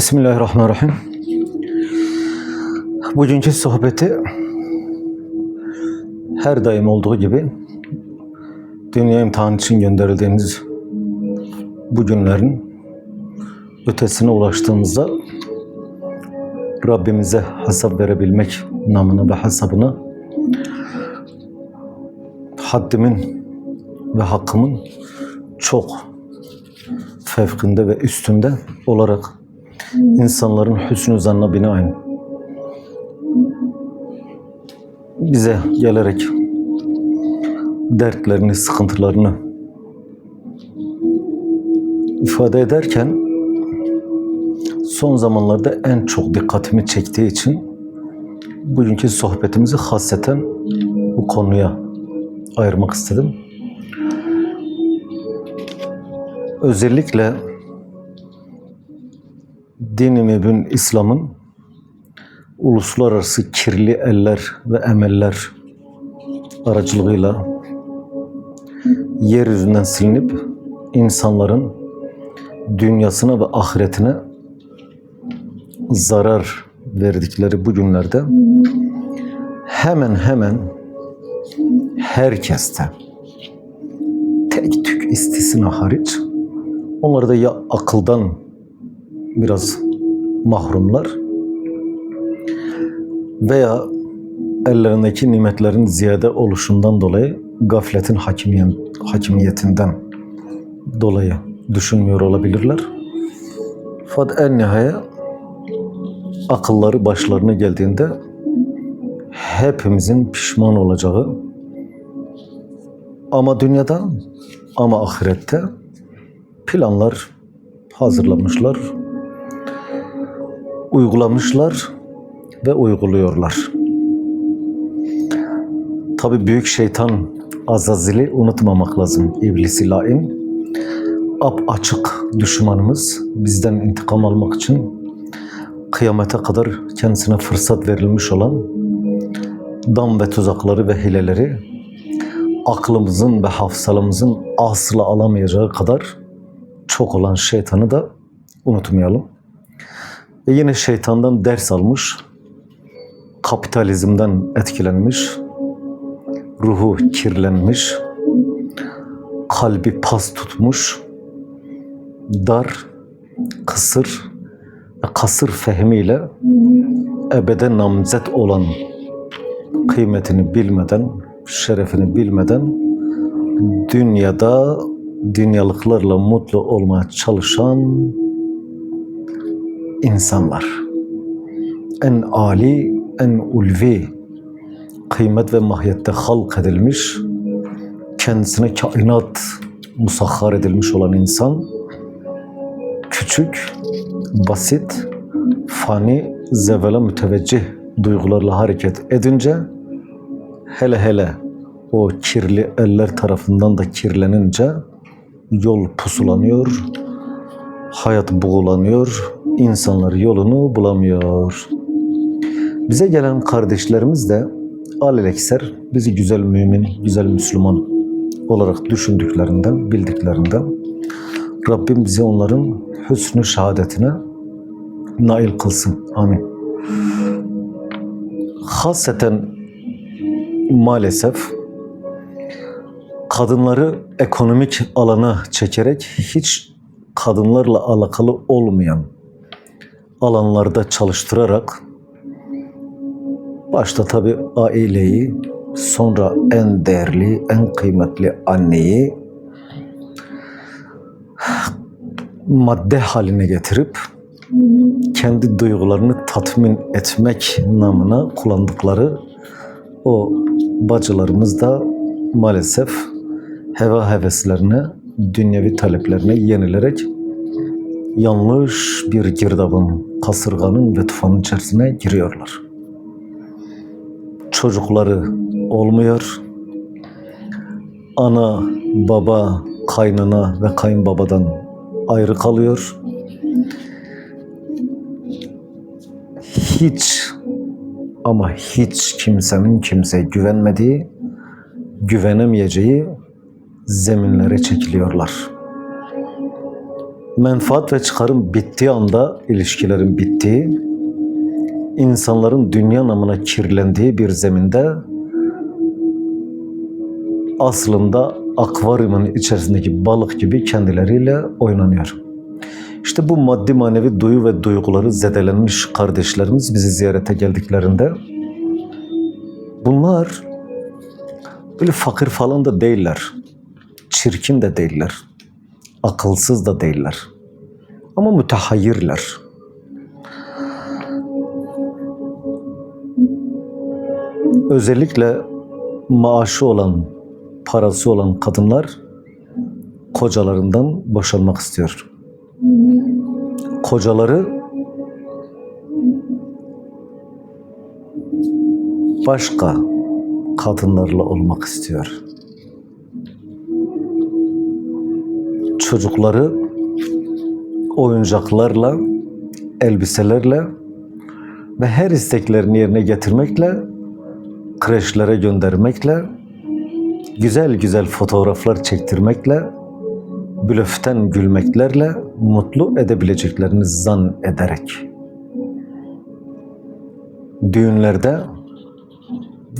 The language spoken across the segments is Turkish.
Bismillahirrahmanirrahim. Bugünkü sohbeti her daim olduğu gibi dünya imtihan için gönderildiğimiz bu günlerin ötesine ulaştığımızda Rabbimize hesap verebilmek namına ve hesabına haddimin ve hakkımın çok fevkinde ve üstünde olarak insanların hüsnü zanna binaen bize gelerek dertlerini, sıkıntılarını ifade ederken son zamanlarda en çok dikkatimi çektiği için bugünkü sohbetimizi hasreten bu konuya ayırmak istedim. Özellikle dini mübin İslam'ın uluslararası kirli eller ve emeller aracılığıyla yeryüzünden silinip insanların dünyasına ve ahiretine zarar verdikleri bu günlerde hemen hemen herkeste tek tük istisna hariç onlar da ya akıldan biraz mahrumlar veya ellerindeki nimetlerin ziyade oluşundan dolayı gafletin hakimiyetinden dolayı düşünmüyor olabilirler. Fakat en nihayet akılları başlarına geldiğinde hepimizin pişman olacağı ama dünyada ama ahirette planlar hazırlamışlar, uygulamışlar ve uyguluyorlar. Tabi büyük şeytan Azazil'i unutmamak lazım. İblisi lain. Ap açık düşmanımız bizden intikam almak için kıyamete kadar kendisine fırsat verilmiş olan dam ve tuzakları ve hileleri aklımızın ve hafsalamızın asla alamayacağı kadar çok olan şeytanı da unutmayalım. Ve yine şeytandan ders almış, kapitalizmden etkilenmiş, ruhu kirlenmiş, kalbi pas tutmuş, dar, kısır ve kasır fehmiyle ebede namzet olan kıymetini bilmeden, şerefini bilmeden dünyada dünyalıklarla mutlu olmaya çalışan insanlar. En ali, en ulvi kıymet ve mahiyette halk edilmiş, kendisine kainat musahhar edilmiş olan insan, küçük, basit, fani, zevele müteveccih duygularla hareket edince, hele hele o kirli eller tarafından da kirlenince yol pusulanıyor, hayat buğulanıyor, insanlar yolunu bulamıyor. Bize gelen kardeşlerimiz de alelekser bizi güzel mümin, güzel Müslüman olarak düşündüklerinden, bildiklerinden Rabbim bizi onların hüsnü şehadetine nail kılsın. Amin. Haseten maalesef kadınları ekonomik alana çekerek hiç kadınlarla alakalı olmayan alanlarda çalıştırarak başta tabi aileyi, sonra en değerli, en kıymetli anneyi madde haline getirip kendi duygularını tatmin etmek namına kullandıkları o bacılarımız da maalesef heva heveslerine, dünyevi taleplerine yenilerek yanlış bir girdabın, kasırganın ve tufanın içerisine giriyorlar. Çocukları olmuyor. Ana, baba, kaynana ve kayınbabadan ayrı kalıyor. Hiç ama hiç kimsenin kimseye güvenmediği, güvenemeyeceği zeminlere çekiliyorlar. Menfaat ve çıkarım bittiği anda ilişkilerin bittiği, insanların dünya namına kirlendiği bir zeminde aslında akvaryumun içerisindeki balık gibi kendileriyle oynanıyor. İşte bu maddi manevi duyu ve duyguları zedelenmiş kardeşlerimiz bizi ziyarete geldiklerinde bunlar böyle fakir falan da değiller. Çirkin de değiller. Akılsız da değiller. Ama mütehayyirler. Özellikle maaşı olan, parası olan kadınlar kocalarından boşanmak istiyor. Kocaları başka kadınlarla olmak istiyor. Çocukları oyuncaklarla, elbiselerle ve her isteklerini yerine getirmekle, kreşlere göndermekle, güzel güzel fotoğraflar çektirmekle, blöften gülmeklerle mutlu edebileceklerini zan ederek. Düğünlerde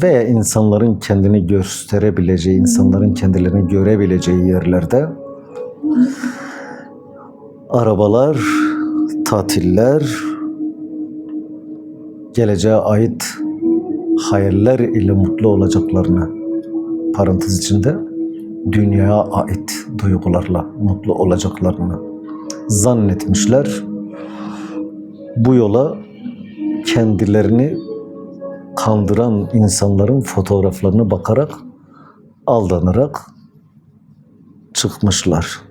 veya insanların kendini gösterebileceği, insanların kendilerini görebileceği yerlerde arabalar, tatiller, geleceğe ait hayaller ile mutlu olacaklarını parantez içinde dünyaya ait duygularla mutlu olacaklarını zannetmişler. Bu yola kendilerini kandıran insanların fotoğraflarına bakarak aldanarak çıkmışlar.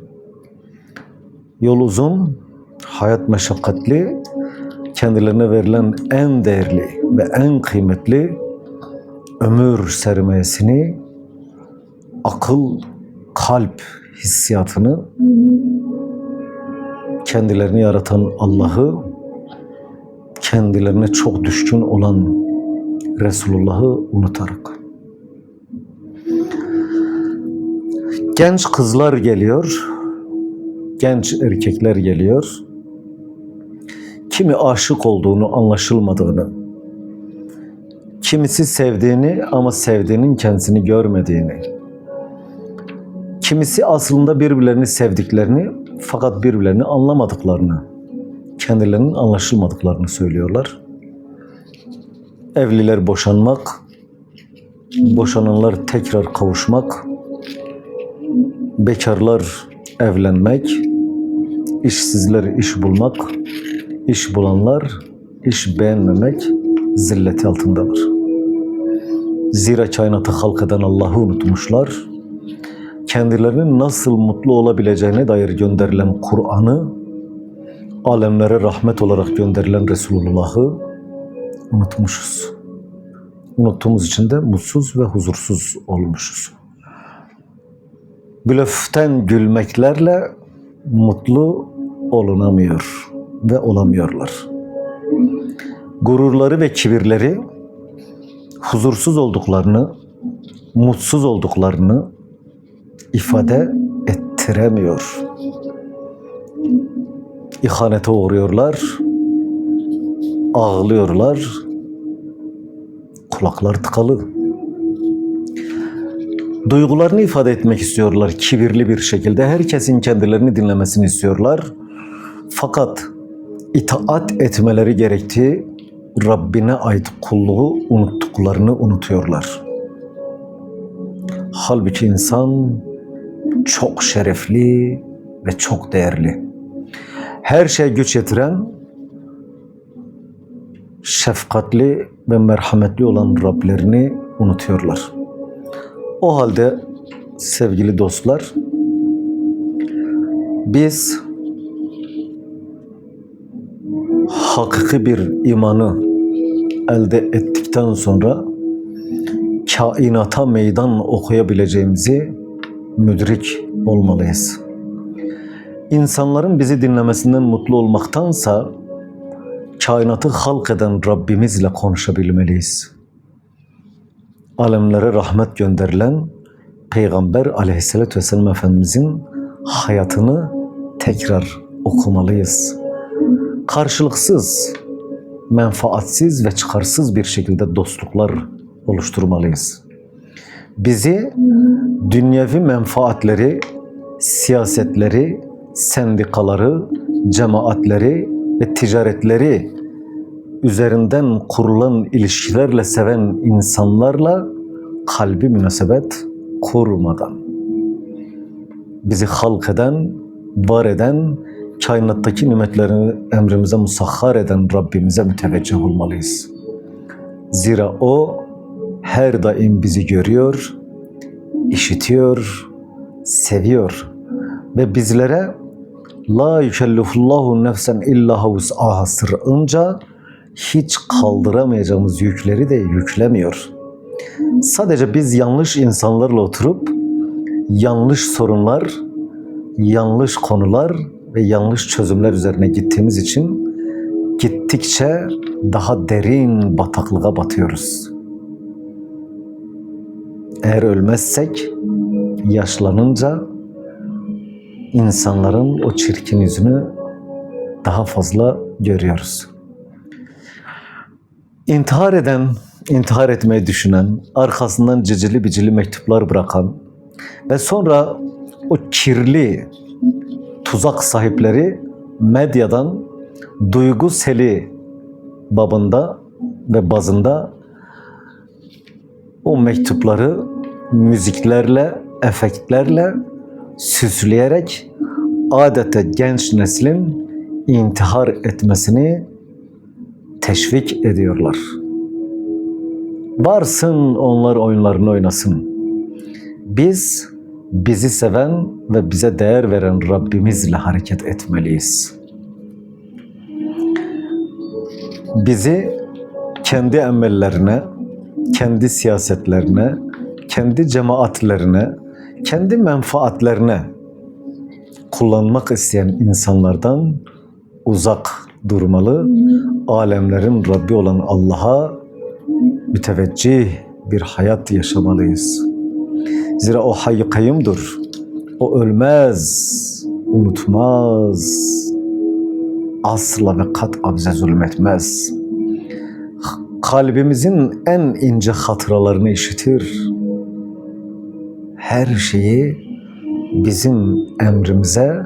Yol uzun, hayat meşakkatli, kendilerine verilen en değerli ve en kıymetli ömür sermayesini, akıl, kalp hissiyatını, kendilerini yaratan Allah'ı, kendilerine çok düşkün olan Resulullah'ı unutarak. Genç kızlar geliyor, genç erkekler geliyor. Kimi aşık olduğunu anlaşılmadığını, kimisi sevdiğini ama sevdiğinin kendisini görmediğini, kimisi aslında birbirlerini sevdiklerini fakat birbirlerini anlamadıklarını, kendilerinin anlaşılmadıklarını söylüyorlar. Evliler boşanmak, boşananlar tekrar kavuşmak, bekarlar evlenmek, işsizler iş bulmak, iş bulanlar iş beğenmemek zilleti altındalar. Zira kainatı halk eden Allah'ı unutmuşlar. Kendilerinin nasıl mutlu olabileceğine dair gönderilen Kur'an'ı, alemlere rahmet olarak gönderilen Resulullah'ı unutmuşuz. Unuttuğumuz için de mutsuz ve huzursuz olmuşuz. Blöften gülmeklerle mutlu olunamıyor ve olamıyorlar. Gururları ve kibirleri huzursuz olduklarını, mutsuz olduklarını ifade ettiremiyor. İhanete uğruyorlar, ağlıyorlar, kulaklar tıkalı. Duygularını ifade etmek istiyorlar kibirli bir şekilde. Herkesin kendilerini dinlemesini istiyorlar. Fakat itaat etmeleri gerektiği Rabbine ait kulluğu unuttuklarını unutuyorlar. Halbuki insan çok şerefli ve çok değerli. Her şey güç yetiren, şefkatli ve merhametli olan Rablerini unutuyorlar. O halde sevgili dostlar, biz hakiki bir imanı elde ettikten sonra kainata meydan okuyabileceğimizi müdrik olmalıyız. İnsanların bizi dinlemesinden mutlu olmaktansa kainatı halk eden Rabbimizle konuşabilmeliyiz. Alemlere rahmet gönderilen Peygamber aleyhissalatü vesselam Efendimizin hayatını tekrar okumalıyız. Karşılıksız, menfaatsiz ve çıkarsız bir şekilde dostluklar oluşturmalıyız. Bizi dünyevi menfaatleri, siyasetleri, sendikaları, cemaatleri ve ticaretleri üzerinden kurulan ilişkilerle seven insanlarla kalbi münasebet kurmadan bizi halk eden, var eden, kainattaki nimetlerini emrimize musahhar eden Rabbimize müteveccih olmalıyız. Zira O her daim bizi görüyor, işitiyor, seviyor ve bizlere La yükellifullahu nefsen illa vus'aha sırrınca hiç kaldıramayacağımız yükleri de yüklemiyor. Sadece biz yanlış insanlarla oturup yanlış sorunlar, yanlış konular ve yanlış çözümler üzerine gittiğimiz için gittikçe daha derin bataklığa batıyoruz. Eğer ölmezsek yaşlanınca insanların o çirkin yüzünü daha fazla görüyoruz. İntihar eden, intihar etmeyi düşünen, arkasından cicili bicili mektuplar bırakan ve sonra o kirli tuzak sahipleri medyadan duygu seli babında ve bazında o mektupları müziklerle, efektlerle süsleyerek adeta genç neslin intihar etmesini teşvik ediyorlar. Varsın onlar oyunlarını oynasın. Biz bizi seven ve bize değer veren Rabbimizle hareket etmeliyiz. Bizi kendi emellerine, kendi siyasetlerine, kendi cemaatlerine, kendi menfaatlerine kullanmak isteyen insanlardan uzak durmalı. Alemlerin Rabbi olan Allah'a müteveccih bir hayat yaşamalıyız. Zira o hayy kayyumdur. O ölmez, unutmaz. Asla ve kat'a bize zulmetmez. Kalbimizin en ince hatıralarını işitir. Her şeyi bizim emrimize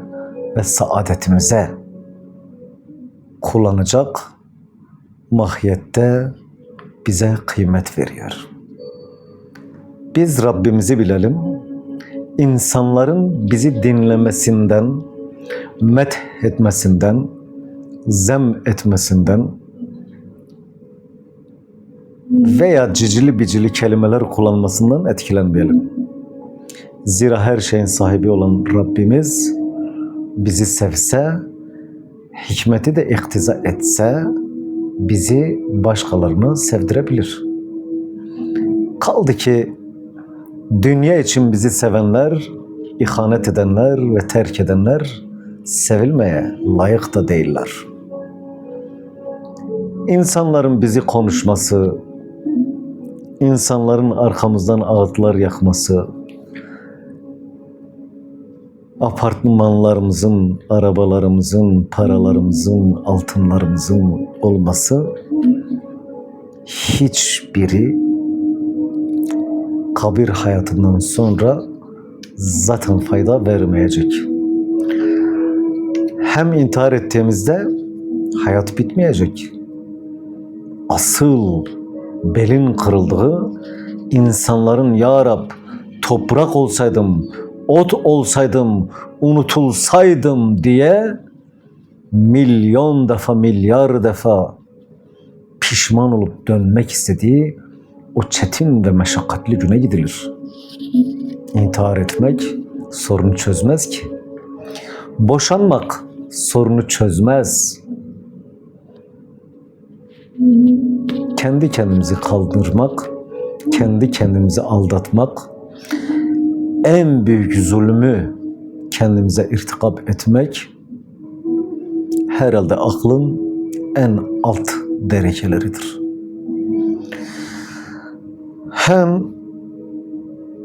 ve saadetimize kullanacak mahiyette bize kıymet veriyor. Biz Rabbimizi bilelim. İnsanların bizi dinlemesinden, met etmesinden, zem etmesinden veya cicili bicili kelimeler kullanmasından etkilenmeyelim. Zira her şeyin sahibi olan Rabbimiz bizi sevse, hikmeti de iktiza etse bizi başkalarını sevdirebilir. Kaldı ki dünya için bizi sevenler, ihanet edenler ve terk edenler sevilmeye layık da değiller. İnsanların bizi konuşması, insanların arkamızdan ağıtlar yakması, apartmanlarımızın, arabalarımızın, paralarımızın, altınlarımızın olması hiçbiri kabir hayatından sonra zaten fayda vermeyecek. Hem intihar ettiğimizde hayat bitmeyecek. Asıl belin kırıldığı insanların ya Rab toprak olsaydım, ot olsaydım, unutulsaydım diye milyon defa, milyar defa pişman olup dönmek istediği o çetin ve meşakkatli güne gidilir. İntihar etmek sorunu çözmez ki. Boşanmak sorunu çözmez. Kendi kendimizi kaldırmak, kendi kendimizi aldatmak, en büyük zulmü kendimize irtikap etmek herhalde aklın en alt dereceleridir. Hem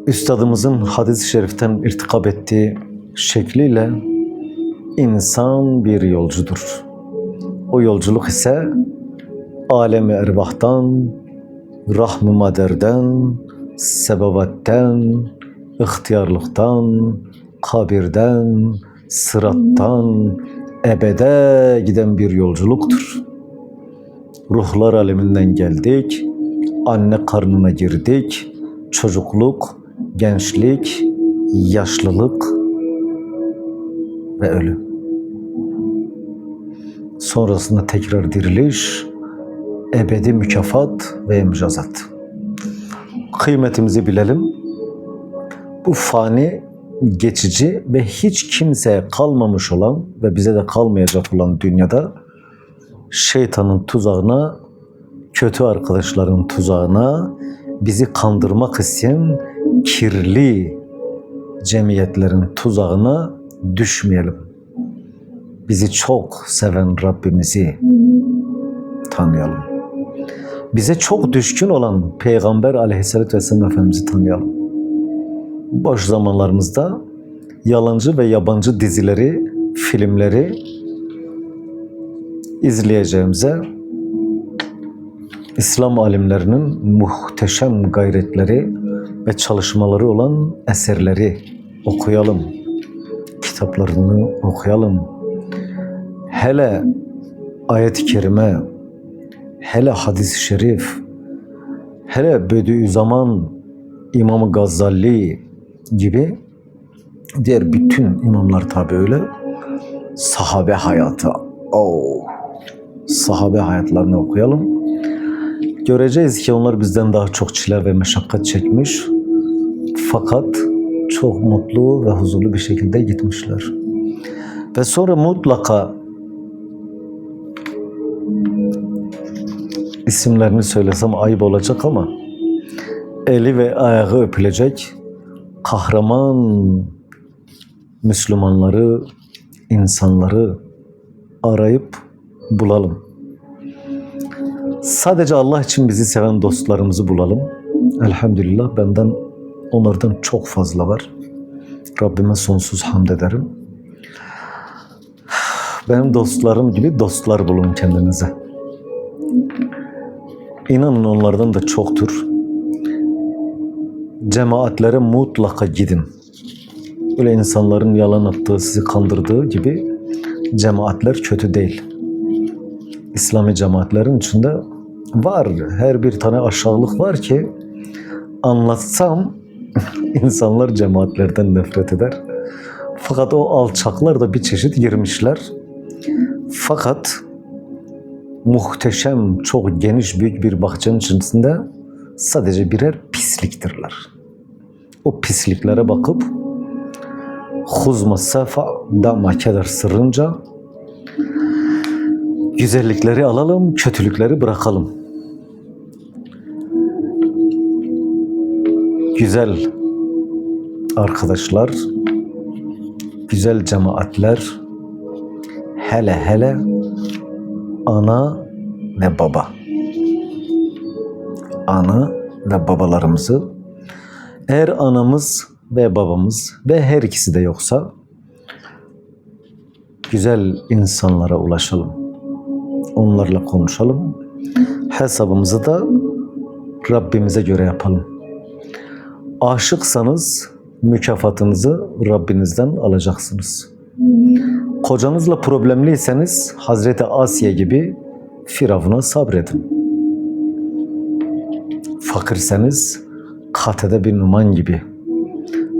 üstadımızın hadis-i şeriften irtikap ettiği şekliyle insan bir yolcudur. O yolculuk ise alemi erbahtan, rahm-ı maderden, sebavetten, ihtiyarlıktan, kabirden, sırattan, ebede giden bir yolculuktur. Ruhlar aleminden geldik, anne karnına girdik, çocukluk, gençlik, yaşlılık ve ölüm. Sonrasında tekrar diriliş, ebedi mükafat ve mücazat. Kıymetimizi bilelim. Bu fani, geçici ve hiç kimseye kalmamış olan ve bize de kalmayacak olan dünyada şeytanın tuzağına, kötü arkadaşların tuzağına, bizi kandırmak isteyen kirli cemiyetlerin tuzağına düşmeyelim. Bizi çok seven Rabbimizi tanıyalım. Bize çok düşkün olan Peygamber aleyhissalatü vesselam Efendimiz'i tanıyalım. Boş zamanlarımızda yalancı ve yabancı dizileri, filmleri izleyeceğimize İslam alimlerinin muhteşem gayretleri ve çalışmaları olan eserleri okuyalım. Kitaplarını okuyalım. Hele ayet-i kerime, hele hadis-i şerif, hele Bediüzzaman, İmam Gazali gibi diğer bütün imamlar tabi öyle sahabe hayatı. Oh. Sahabe hayatlarını okuyalım. Göreceğiz ki onlar bizden daha çok çile ve meşakkat çekmiş. Fakat çok mutlu ve huzurlu bir şekilde gitmişler. Ve sonra mutlaka isimlerini söylesem ayıp olacak ama eli ve ayağı öpülecek kahraman Müslümanları, insanları arayıp bulalım. Sadece Allah için bizi seven dostlarımızı bulalım. Elhamdülillah benden onlardan çok fazla var. Rabbime sonsuz hamd ederim. Benim dostlarım gibi dostlar bulun kendinize. İnanın onlardan da çoktur. Cemaatlere mutlaka gidin. Öyle insanların yalan attığı, sizi kandırdığı gibi cemaatler kötü değil. İslami cemaatlerin içinde var. Her bir tane aşağılık var ki anlatsam insanlar cemaatlerden nefret eder. Fakat o alçaklar da bir çeşit girmişler. Fakat muhteşem, çok geniş, büyük bir bahçenin içerisinde sadece birer pisliktirler. O pisliklere bakıp huzma sefa dama keder sırrınca güzellikleri alalım, kötülükleri bırakalım. Güzel arkadaşlar, güzel cemaatler, hele hele ana ve baba. Ana ve babalarımızı eğer anamız ve babamız ve her ikisi de yoksa güzel insanlara ulaşalım. Onlarla konuşalım. Hesabımızı da Rabbimize göre yapalım. Aşıksanız mükafatınızı Rabbinizden alacaksınız. Kocanızla problemliyseniz Hazreti Asya gibi Firavun'a sabredin. Fakirseniz Katede bin Numan gibi.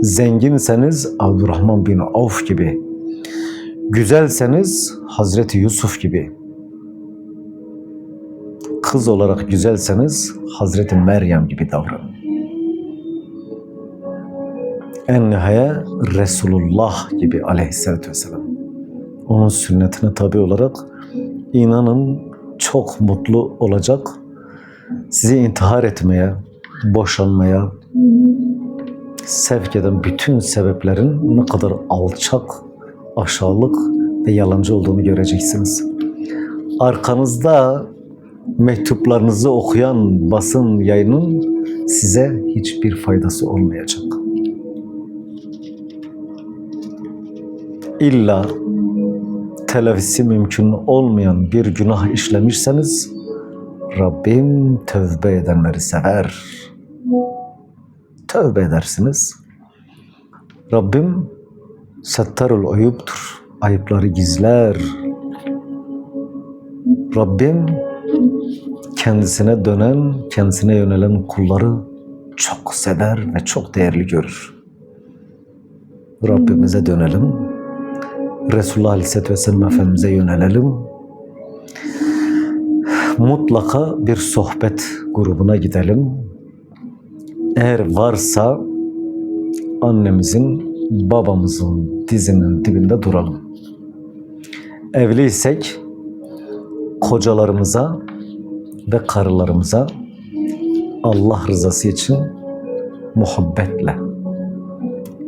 Zenginseniz Abdurrahman bin Avf gibi. Güzelseniz Hazreti Yusuf gibi. Kız olarak güzelseniz Hazreti Meryem gibi davranın. En nihaya Resulullah gibi aleyhissalatü vesselam. Onun sünnetine tabi olarak inanın çok mutlu olacak. Sizi intihar etmeye, boşanmaya sevk eden bütün sebeplerin ne kadar alçak, aşağılık ve yalancı olduğunu göreceksiniz. Arkanızda mektuplarınızı okuyan basın yayının size hiçbir faydası olmayacak. İlla telafisi mümkün olmayan bir günah işlemişseniz Rabbim tövbe edenleri sever. Tövbe edersiniz. Rabbim settarul uyuptur. Ayıpları gizler. Rabbim kendisine dönen, kendisine yönelen kulları çok sever ve çok değerli görür. Rabbimize dönelim. Resulullah Aleyhisselatü Vesselam Efendimiz'e yönelelim. Mutlaka bir sohbet grubuna gidelim. Eğer varsa annemizin, babamızın dizinin dibinde duralım. Evliysek kocalarımıza ve karılarımıza Allah rızası için muhabbetle,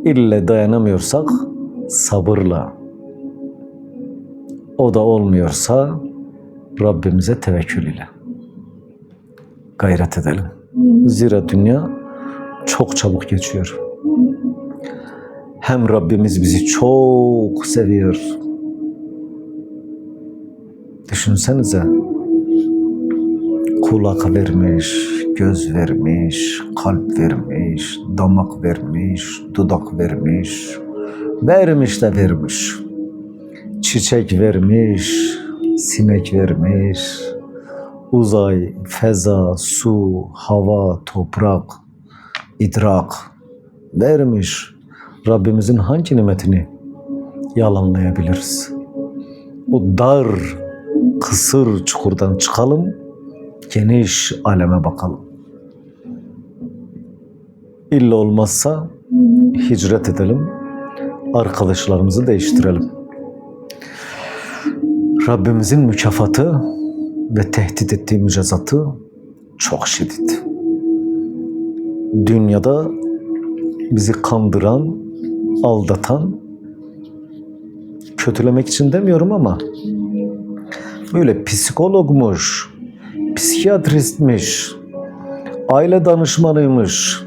ille dayanamıyorsak sabırla, o da olmuyorsa Rabbimize tevekkül ile gayret edelim. Zira dünya çok çabuk geçiyor. Hem Rabbimiz bizi çok seviyor. Düşünsenize kulak vermiş, göz vermiş, kalp vermiş, damak vermiş, dudak vermiş, vermiş de vermiş. Çiçek vermiş, sinek vermiş, uzay, feza, su, hava, toprak, idrak vermiş. Rabbimizin hangi nimetini yalanlayabiliriz? O dar, kısır çukurdan çıkalım, geniş aleme bakalım. İlla olmazsa hicret edelim, arkadaşlarımızı değiştirelim. Rabbimizin mükafatı ve tehdit ettiği mücezatı çok şiddet. Dünyada bizi kandıran, aldatan, kötülemek için demiyorum ama böyle psikologmuş, psikiyatristmiş, aile danışmanıymış,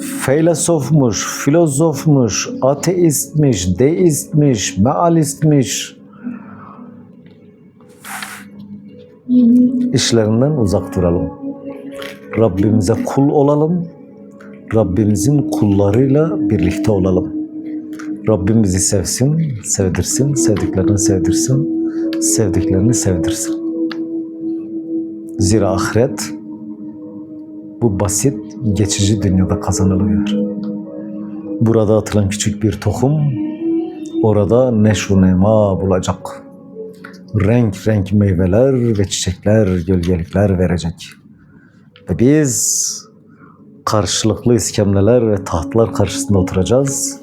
filozofmuş, filozofmuş, ateistmiş, deistmiş, mealistmiş. İşlerinden uzak duralım. Rabbimize kul olalım. Rabbimizin kullarıyla birlikte olalım. Rabbim bizi sevsin, sevdirsin, sevdiklerini sevdirsin, sevdiklerini sevdirsin. Zira ahiret bu basit, geçici dünyada kazanılıyor. Burada atılan küçük bir tohum, orada neşru nema bulacak. Renk renk meyveler ve çiçekler, gölgelikler verecek. Biz karşılıklı iskemleler ve tahtlar karşısında oturacağız.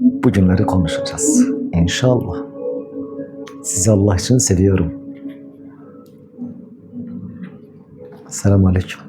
Bu günleri konuşacağız. İnşallah. Sizi Allah için seviyorum. Selamun Aleyküm.